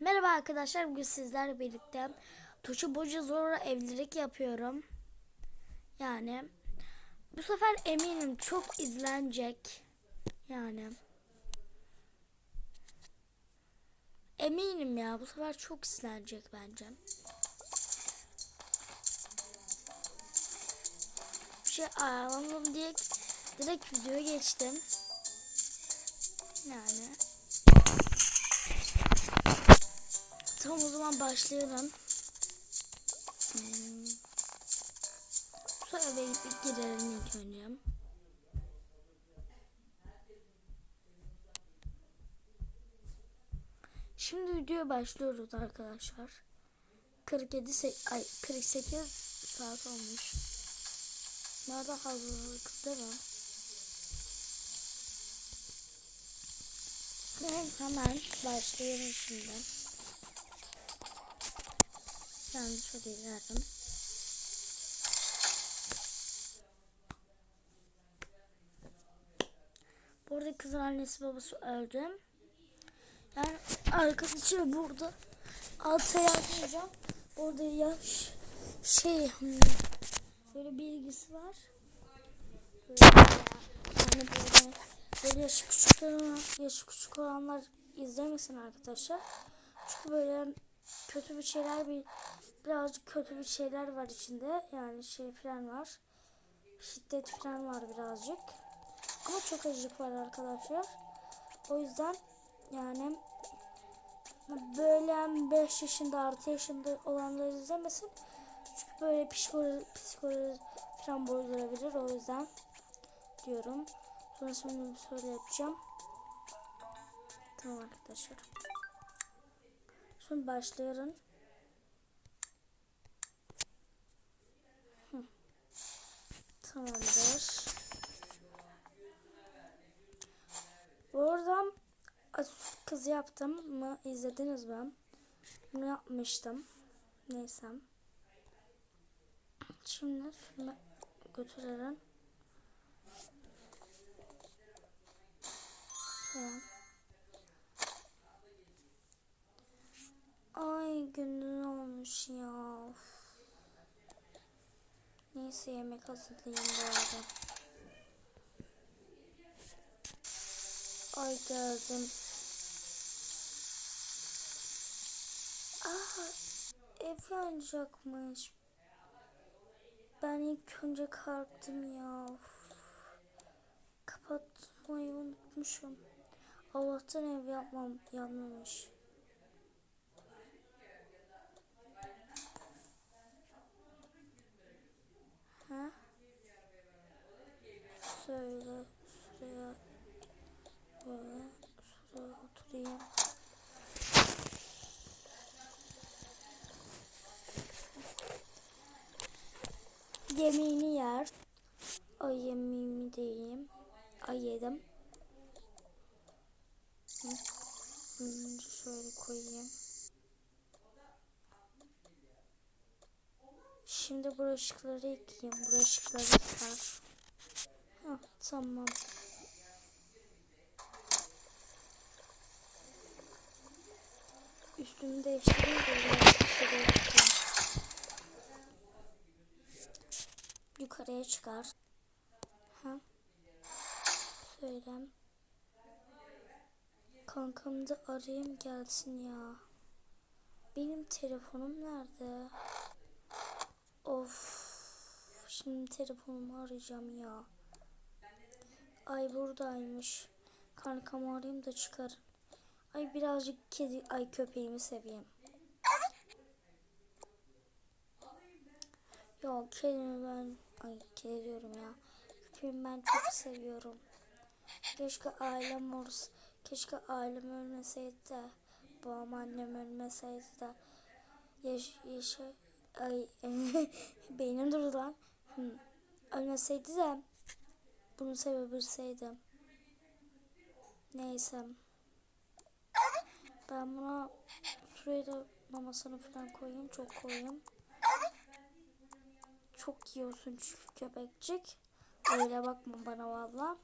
Merhaba arkadaşlar. Bugün sizlerle birlikte Tuşu Boca Zorla evlilik yapıyorum. Yani bu sefer eminim çok izlenecek. Yani eminim ya bu sefer çok izlenecek bence. Bir şey ayarlamadım diye direkt videoya geçtim. Yani Tamam o zaman başlayalım. Hmm. Sonra eve girelim ilk önce. Şimdi videoya başlıyoruz arkadaşlar. 47 se- ay 48 saat olmuş. Nerede hazırlık değil mi? Ve hemen başlayalım şimdi. Ben şöyle ilerledim. Bu arada kızın annesi babası öldü. Yani arkadaşı burada alta yazmayacağım. Orada yaş şey hmm, böyle bilgisi var. Yani böyle, böyle yaşı küçük olan, yaşı küçük olanlar izlemesin arkadaşlar. Çünkü böyle kötü bir şeyler bir birazcık kötü bir şeyler var içinde. Yani şey falan var. Şiddet falan var birazcık. Ama çok acık var arkadaşlar. O yüzden yani böyle 5 yaşında 6 yaşında olanlar izlemesin. Çünkü böyle psikoloji, psikoloji falan bozdurabilir. O yüzden diyorum. Sonra şimdi bir soru yapacağım. Tamam arkadaşlar. Şimdi başlayalım. Tamamdır. Bu arada Atatürk kızı yaptım mı izlediniz mi? Bunu yapmıştım. Neyse. Şimdi şunu götürelim. Ay gündüz olmuş ya. Of. Neyse yemek hazırlayayım bu arada. Ay geldim. Aa, ev yanacakmış. Ben ilk önce kalktım ya. Of. Kapatmayı unutmuşum. Allah'tan ev yapmam yanmamış. Ha? Söyle şuraya böyle şuraya oturayım. Yemeğini yer. Ay yemeğimi de yiyeyim. Ay yedim. Hı. Şöyle koyayım. Şimdi bulaşıkları yıkayayım. Bulaşıkları yıkar. Hah, tamam. Üstümü değiştireyim. Yukarıya çıkar. Ha. Söyle. Kankamı da arayayım gelsin ya. Benim telefonum nerede? Of. Şimdi telefonumu arayacağım ya. Ay buradaymış. Kankamı arayayım da çıkar. Ay birazcık kedi, ay köpeğimi seveyim. Yok kedimi ben, ay kedi diyorum ya. Köpeğimi ben çok seviyorum. Keşke ailem olsa, keşke ailem ölmeseydi de, babam annem ölmeseydi de, yaş, yaşa, ay beynim durdu lan. Ölmeseydi de bunu sevebilseydim. Neyse. Ben buna şuraya da mamasını falan koyayım. Çok koyayım. Çok yiyorsun çünkü köpekçik. Öyle bakma bana valla.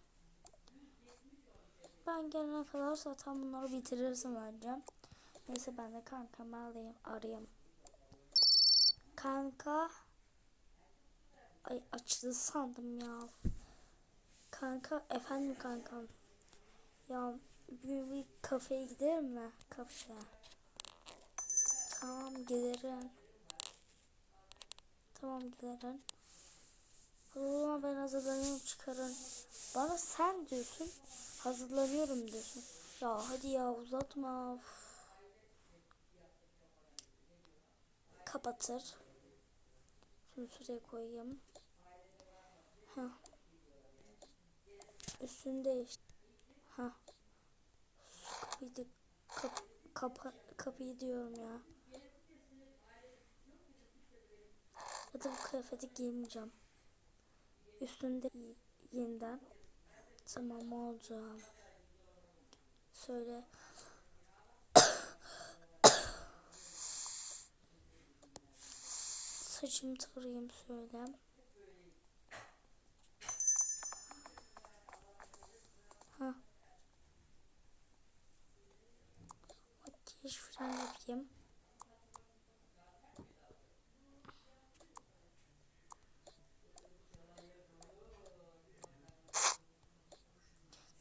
Ben gelene kadar zaten bunları bitirirsin bence. Neyse ben de kankamı alayım, arayayım. Kanka. Ay açtı sandım ya. Kanka efendim kankam. Ya bir, bir kafeye gidelim mi? Kafeye. Tamam giderim. Tamam giderim. O zaman ben hazırlanıyorum çıkarın. Bana sen diyorsun. Hazırlanıyorum diyorsun. Ya hadi ya uzatma. Uf. Kapatır. Şunu şuraya koyayım. Ha. Üstünü değiş. Ha. Kapıyı da kap, kapa, kapıyı diyorum ya. Ya da bu kıyafeti giymeyeceğim. Üstünde yeniden. Tamam oldu. Söyle. Saçımı tarayayım söyle. Ha. Makyaj falan yapayım.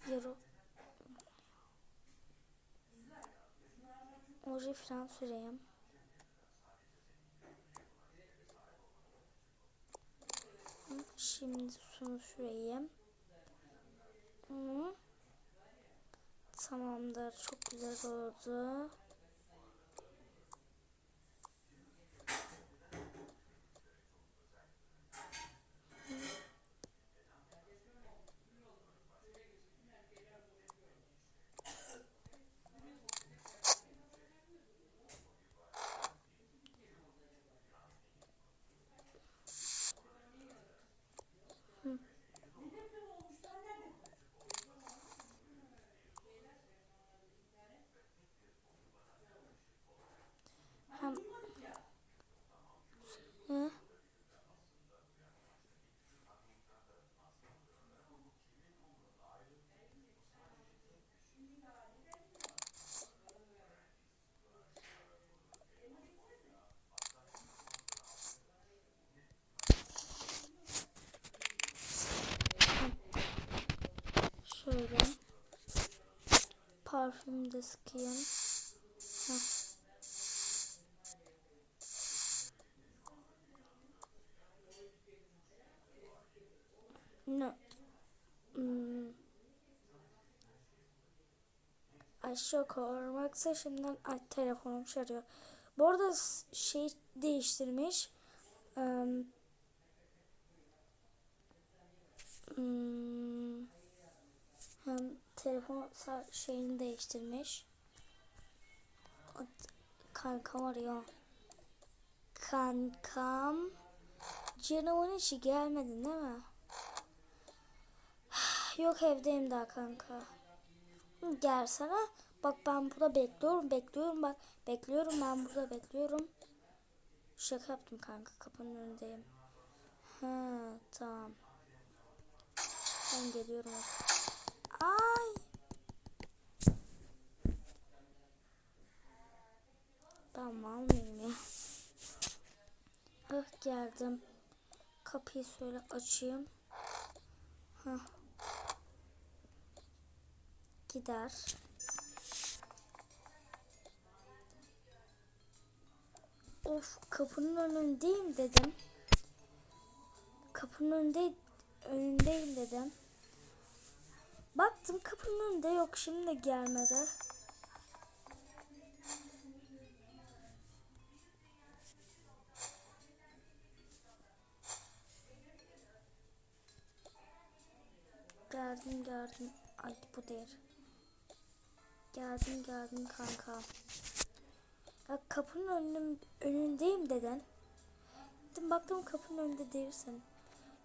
Yarı Oje falan süreyim. Hı, Şimdi şunu süreyim. Hı. Tamamdır. Çok güzel oldu. Hem Hı? Şöyle parfüm de sıkayım. Heh. Ne? Hmm. Aşağı koymaksa şimdiden ay, telefonum çağırıyor. Bu arada şey değiştirmiş. Hmm, hem telefon şeyini değiştirmiş. Kankam arıyor. Kankam. Canımın içi gelmedin değil mi? Yok evdeyim daha kanka. Hı, Gelsene. Bak ben burada bekliyorum, bekliyorum bak. Bekliyorum ben burada bekliyorum. Şaka yaptım kanka kapının önündeyim. Ha tamam. Ben geliyorum. Ay. Mıyım ya? Hah geldim. Kapıyı şöyle açayım. Hah. Gider. Of kapının önündeyim dedim. Kapının önünde önündeyim dedim. Baktım kapının önünde yok şimdi gelmedi. Geldim geldim. Ay bu değil. Geldim geldim kanka. Ya kapının önüm, önündeyim dedin. Dedim baktım kapının önünde değilsin.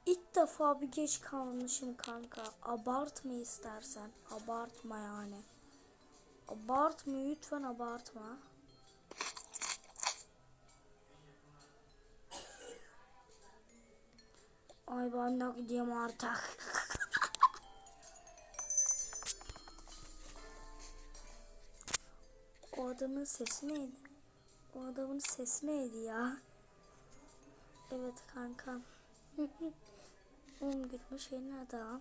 İlk defa bir geç kalmışım kanka. Abartma istersen. Abartma yani. Abartma lütfen abartma. Ay ben de gideyim artık. adamın sesi neydi? O adamın sesi neydi ya? Evet kanka. Oğlum gitmiş yeni adam.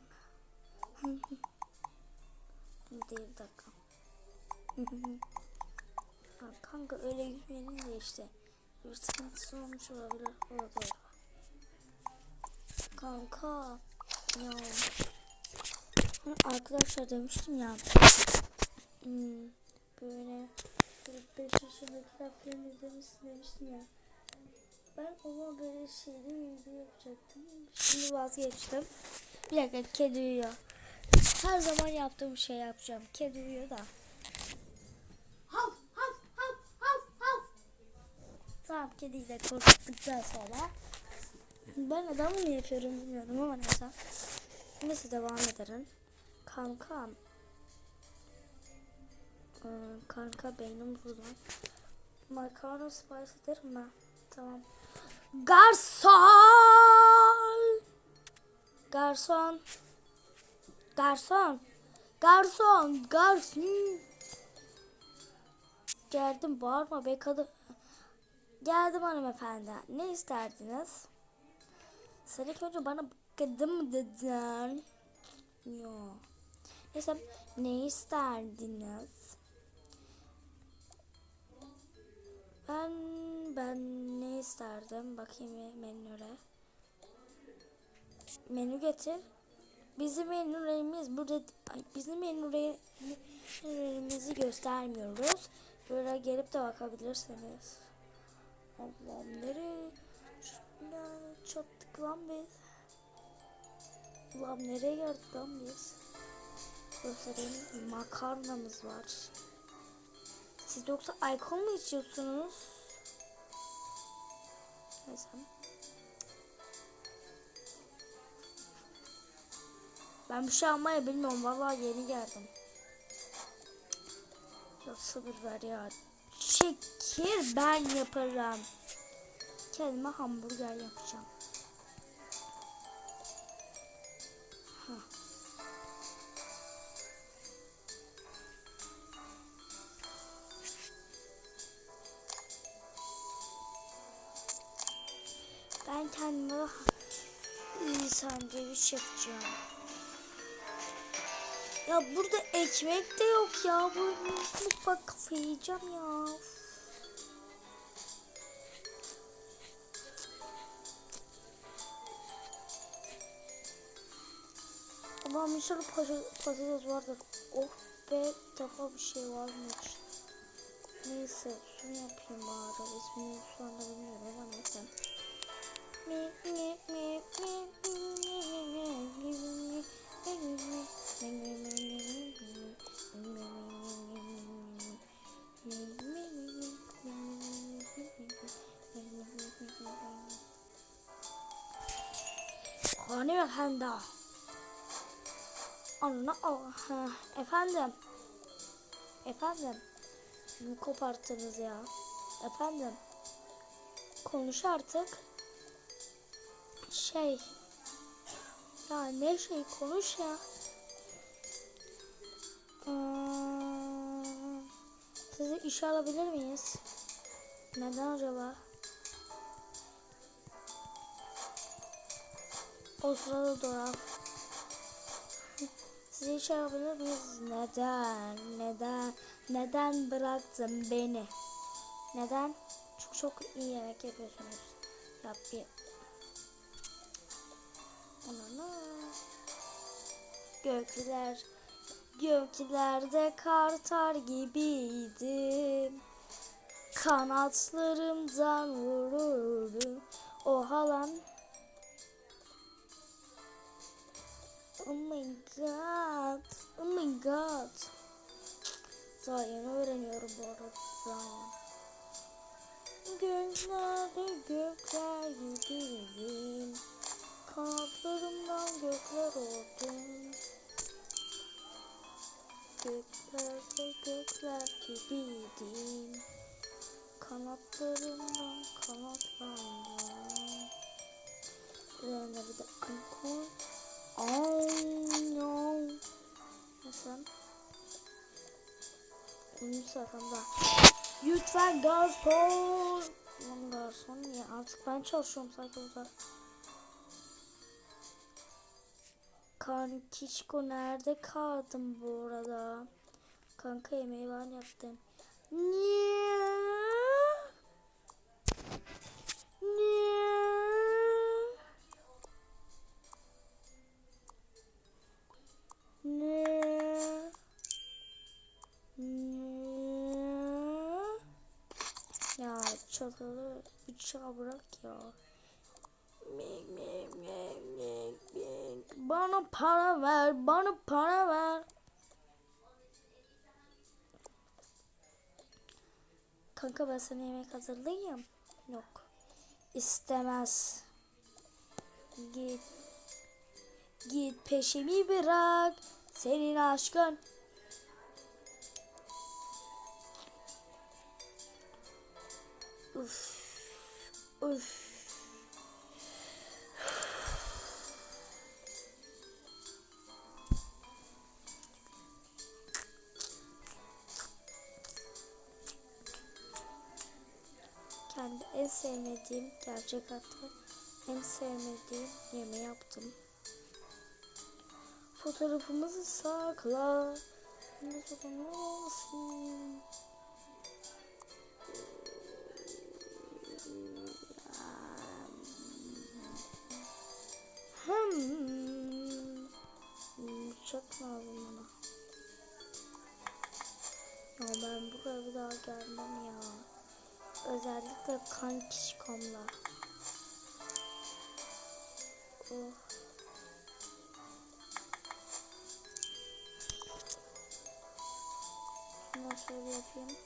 Bir dakika. Ha, kanka öyle gitmeyelim de işte. Bir sıkıntısı olmuş olabilir. O da doğru. Kanka. Ya. Arkadaşlar demiştim ya. Hmm, böyle 5 yaşındakiler film izlemişsin demiştim ya. Ben ona böyle şeyde video yapacaktım. Şimdi vazgeçtim. Bir dakika kedi uyuyor. Her zaman yaptığım şey yapacağım. Kedi uyuyor da. Hav hav hav hav. Tamam kediyi korkuttuktan sonra. Ben neden bunu yapıyorum bilmiyorum ama neyse. Neyse devam edelim. Kankam. Ee, kanka beynim burada. Makarna spice ederim mi? Tamam. Garson! Garson! Garson! Garson! Garson! Geldim bağırma be kadın. Geldim hanımefendi. Ne isterdiniz? Sen ilk önce bana kadın mı dedin? Yok. Neyse ne isterdiniz? Ben ben ne isterdim? Bakayım menüre. Menü getir. Bizim menülerimiz burada ay, bizim menülerimizi göstermiyoruz. Böyle gelip de bakabilirsiniz. Allah'ım nereye Ya, çattık lan biz. Ulan nereye geldik lan biz? Göstereyim. Makarnamız var. Siz yoksa alkol mu içiyorsunuz? Neyse. Ben bir şey almayı bilmiyorum. Vallahi yeni geldim. Ya sabır ver ya. Çekir ben yaparım. Kendime hamburger yapacağım. Ben kendime iyi sandviç yapacağım. Ya burada ekmek de yok ya. Bu mutfak kafayı yiyeceğim ya. Allah'ım inşallah patates, patates vardır. Oh be defa bir şey varmış. Neyse şunu yapayım bari. İsmini şu anda bilmiyorum ama neyse. Hanımefendi. Anla ha, efendim. Efendim. Şunu koparttınız ya. Efendim. Konuş artık. Şey. Ya ne şey konuş ya. Ee, sizi işe alabilir miyiz? Neden acaba? O sırada Dora. Sizi işe alabilir miyiz? Neden? Neden? Neden bıraktın beni? Neden? Çok çok iyi yemek yapıyorsunuz. Yap bir. Anana. Gökler, göklerde kartar gibiydim. Kanatlarımdan vururdu o halan. Oh my god. Oh my god. Daha yeni öğreniyorum bu arada. Göklerde gökler gibiydim. Kanatlarımdan gökler oldum. Göklerde gökler gibiydim. Kanatlarımdan kanatlandım. Üzerine bir de no. Nasıl? 13 saat daha. Lütfen garson. Lan garson ya artık ben çalışıyorum sanki burada. Kankişko nerede kaldın bu arada? Kanka yemeği ben yaptım. Niye? Niye? Ne? Ne? Ya çatalı bıçağı bırak ya. Mik, mik, mik. Bana para ver, bana para ver. Kanka ben sana yemek hazırlayayım. Yok. İstemez. Git. Git peşimi bırak. Senin aşkın. Uf. Uf. Sevmediğim gerçek hatta en sevmediğim yemeği yaptım. Fotoğrafımızı sakla. Ne olmasın. Hmm. Çok lazım bana. Ya ben buraya bir daha gelmem ya. Özellikle kan kişkomla. Oh. Şöyle yapayım.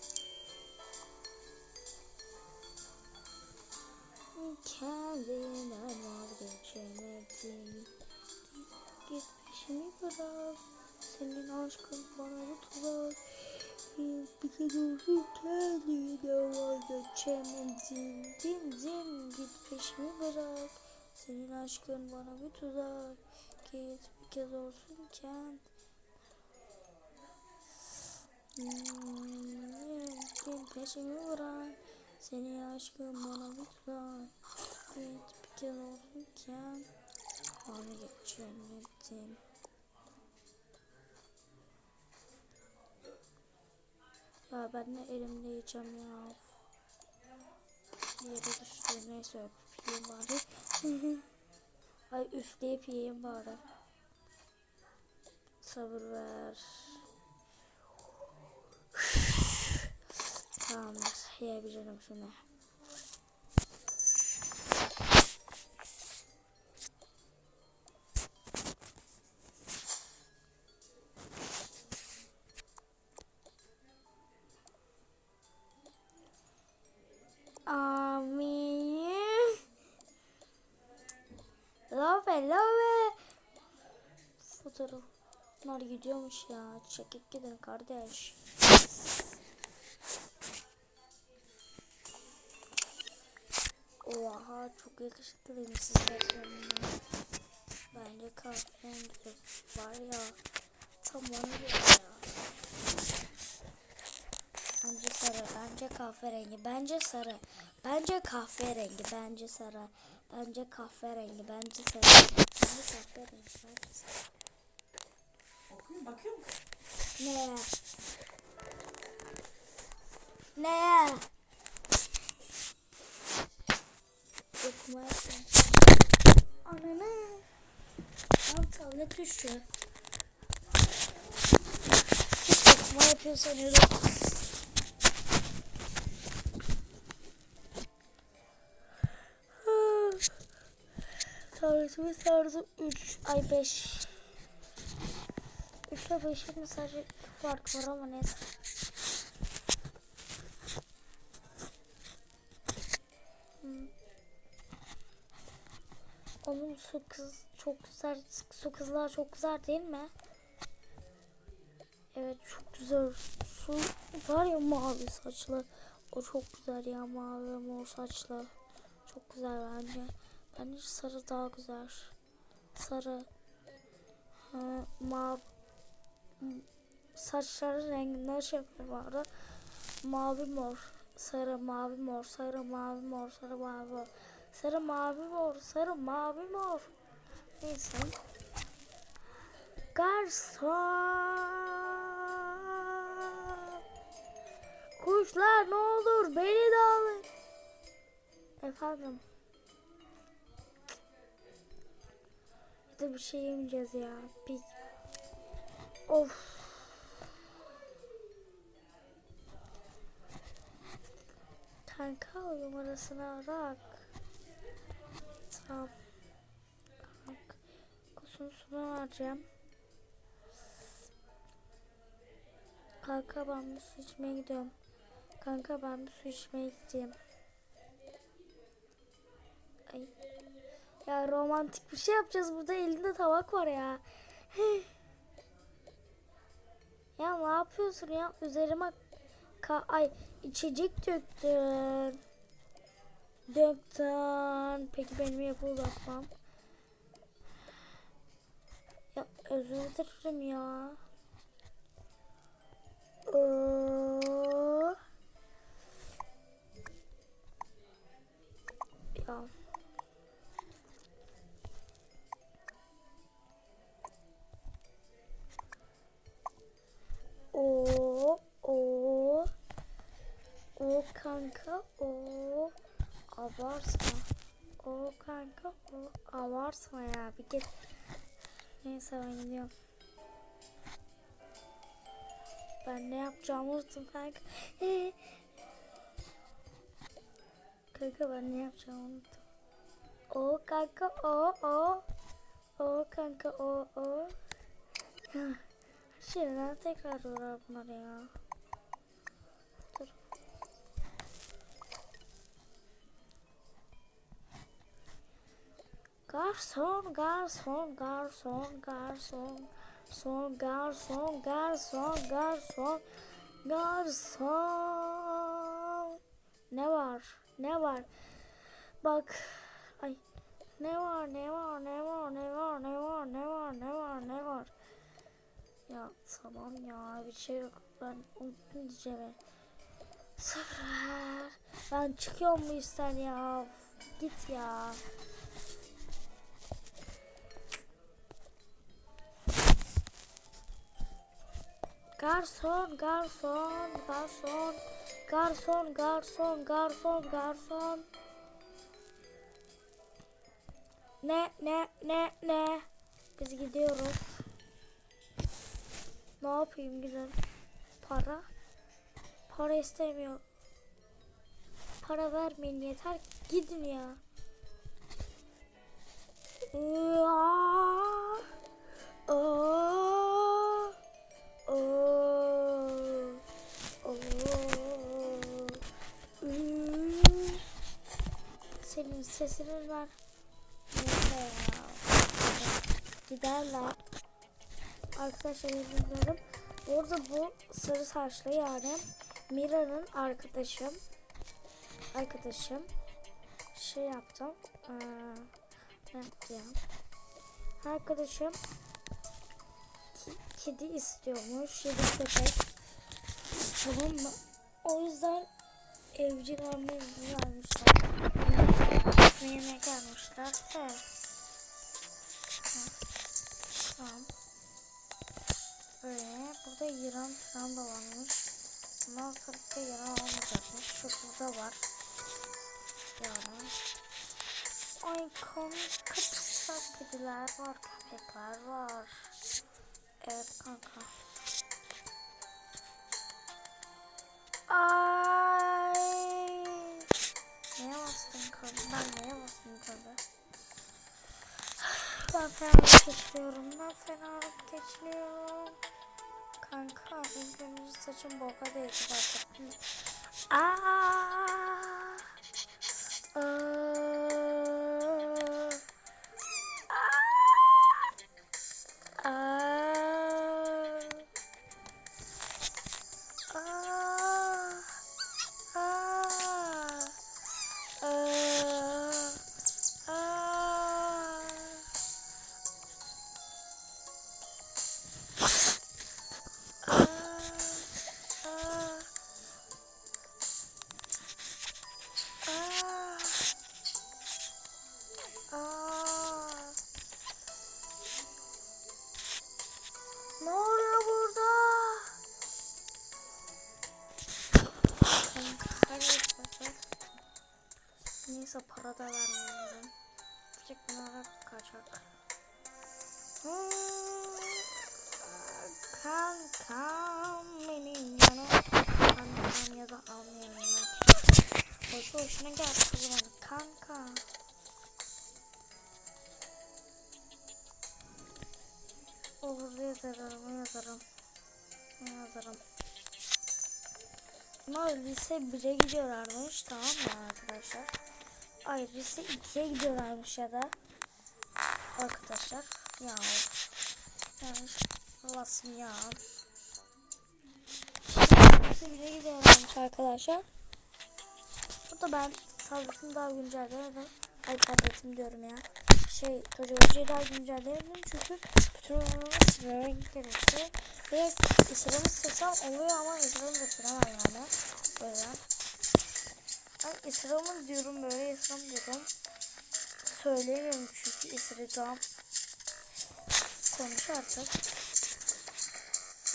Aşkın bana bir tuzak. Git bir kez olsun kend. Git peşimi bırak. Senin aşkın bana bir tuzak. Git bir kez olsun kend. Vazgeçemedim. Ya ben de elimde yiyeceğim ya. Yere düştü. Neyse öpüp yiyeyim bari. Ay üfleyip yiyeyim bari. Sabır ver. Tamamdır. Yiyebilirim şunu. Love love. Fotoğraflar gidiyormuş ya. Çekip gidin kardeş. Oha çok yakışıklıymış sizler sonunda. Bence kahverengi var ya. Tam göre ya. Bence sarı, bence kahverengi, bence sarı, bence kahverengi, bence sarı, bence kahverengi, bence sarı, bence kahverengi, bence sarı. Bakıyor, bakıyor musun? Ne? Ne? Okumaya Ananı. Aptal ne tuşu? Okuma yapıyor sanıyorum. Tabletimiz tarzı 3 ay 5 3 ile 5'in sadece fark var ama neyse. Hmm. Onun su kız çok güzel su kızlar çok güzel değil mi? Evet çok güzel su var ya mavi saçlı o çok güzel ya mavi mor saçlı çok güzel bence. Bence sarı daha güzel. Sarı ha, mavi saçları renginden şey arada. mavi mor, sarı mavi mor, sarı mavi mor, sarı mavi mor, sarı mavi mor, sarı mavi mor. Neyse. Garson. Kuşlar ne olur beni de alın. Efendim. De bir şey yemeyeceğiz ya. Bir... Of. Kanka numarasını arak. Tamam. Arak. Kusunu suna vereceğim. Kanka ben bir su içmeye gidiyorum. Kanka ben bir su içmeye gideyim. Ay. Ya romantik bir şey yapacağız burada elinde tabak var ya. ya ne yapıyorsun ya üzerime ka ay içecek döktün. Döktün. Peki benim yapı uzatmam. Ya özür dilerim ya. Oo. O o o kanka o abartma. O kanka o abartma ya bir git. Neyse ben gidiyorum. Ben ne yapacağımı unuttum kanka. kanka ben ne yapacağımı unuttum. O kanka o o. O kanka o o. Şimdiden tekrar uğrar bunlar ya. Dur. Garson, garson, garson, garson, son, garson, garson, garson, garson. Ne var? Ne var? Bak. Ay. Ne var? Ne var? Ne var? Ne var? Ne var? Ne var? Ne var? Ne var? Ya tamam ya bir şey yok. Ben unuttum diyeceğimi. Sıfır. Ben çıkıyorum bu işten ya. Git ya. Garson, garson, garson, garson, garson, garson, garson. Ne, ne, ne, ne? Biz gidiyoruz. Ne yapayım güzel? Para? Para istemiyor. Para vermeyin yeter. Gidin ya. Senin sesini ver. Neyse ya. Giderler. Arkadaşlar izliyorum. Burada bu sarı saçlı yani Mira'nın arkadaşım. Arkadaşım. Şey yaptım. Ee, ne yapacağım? Arkadaşım kedi istiyormuş. Yedi köpek. Tamam mı? O yüzden evcil izni vermişler. Yemek gelmişler. Evet. Tamam. Böyle burada İran falan da varmış. Sonra da İran olmayacakmış. Şu burada var. Yani. Ay komik kapışlar kediler var. Köpekler var. Evet kanka. Ay. Neye bastın kadın? Ben neye bastım kadın? Ben fenalık geçiriyorum. Ben fenalık geçiriyorum. Kanka önce saçım boka değdi zaten. Aa. Yazarım. Yazarım. Yazarım. Bunlar lise 1'e gidiyorlarmış. Tamam mı arkadaşlar? Ay lise 2'ye gidiyorlarmış ya da. Arkadaşlar ya yani Allah'ım ya lise 1'e gidiyorlarmış arkadaşlar. Burada ben tabletimi daha güncellemedim Ay tabletim diyorum ya şey teknolojiyi daha güncellemedim çünkü bütün oyunları silmek gerekti ve İslam'ı silsem oluyor ama İslam'ı da silemem yani. Böyle. Ben İslam'ı diyorum böyle İslam diyorum. Söyleyemiyorum çünkü İslam konuş artık.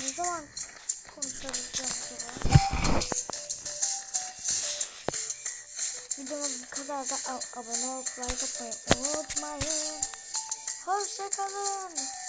Ne zaman konuşabileceğim acaba Videoma bu kadar da abone olup like atmayı unutmayın. Hoşçakalın.